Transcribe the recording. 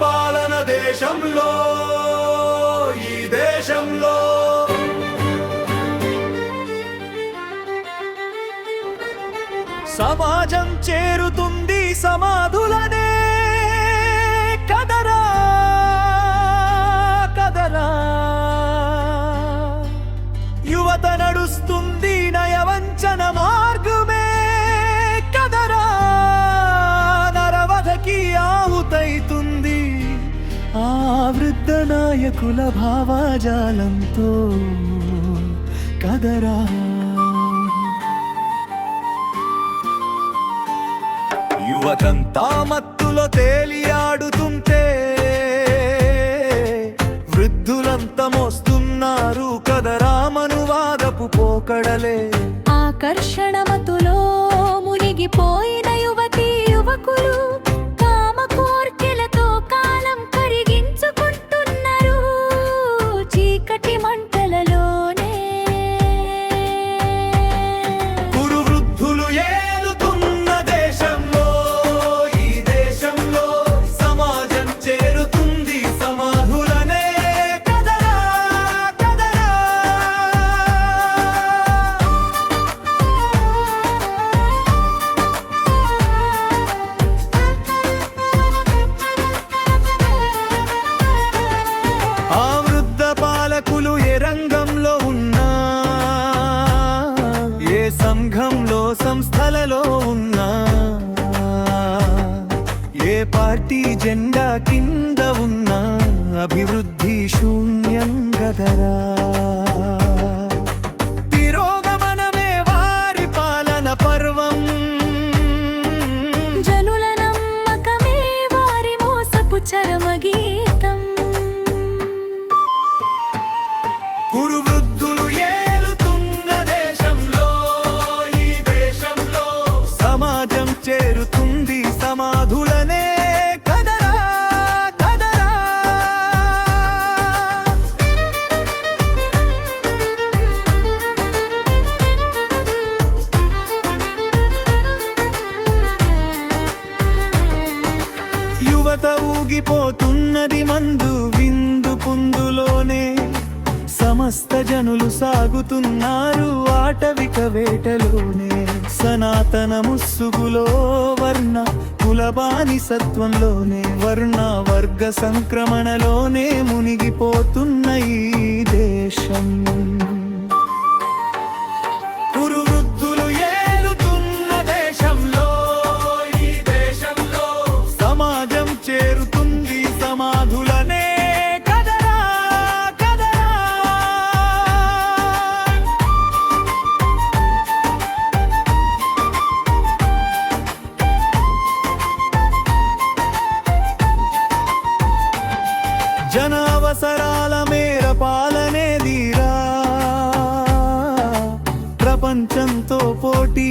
పాలన దేశంలో ఈ దేశంలో. సమాజం చేరుతుంది సమాధుల వృద్ధ నాయకుల భావాజాలంతో కదరా. యువతంతా మత్తులో తేలియాడుతుంటే వృద్ధులంతా మోస్తున్నారు కదరా మనువాదపు పోకడలే. ఆకర్షణ మతులో మునిగిపోయిన యువతి యువకులు సంస్థలలో ఉన్నా ఏ పార్టీ జెండా కింద ఉన్నా అభివృద్ధి శూన్యం గదరా. యువత ఊగిపోతున్నది మందు విందు పుందులోనే. సమస్త జనులు సాగుతున్నారు ఆటవిక వేటలోనే. సనాతన ముస్సుగులో వర్ణ కులబాని సత్వంలోనే. వర్ణ వర్గ సంక్రమణలోనే మునిగిపోతున్న ఈ దేశం. అవసరాల మేర పాలనే దీరా ప్రపంచంతో పోటీ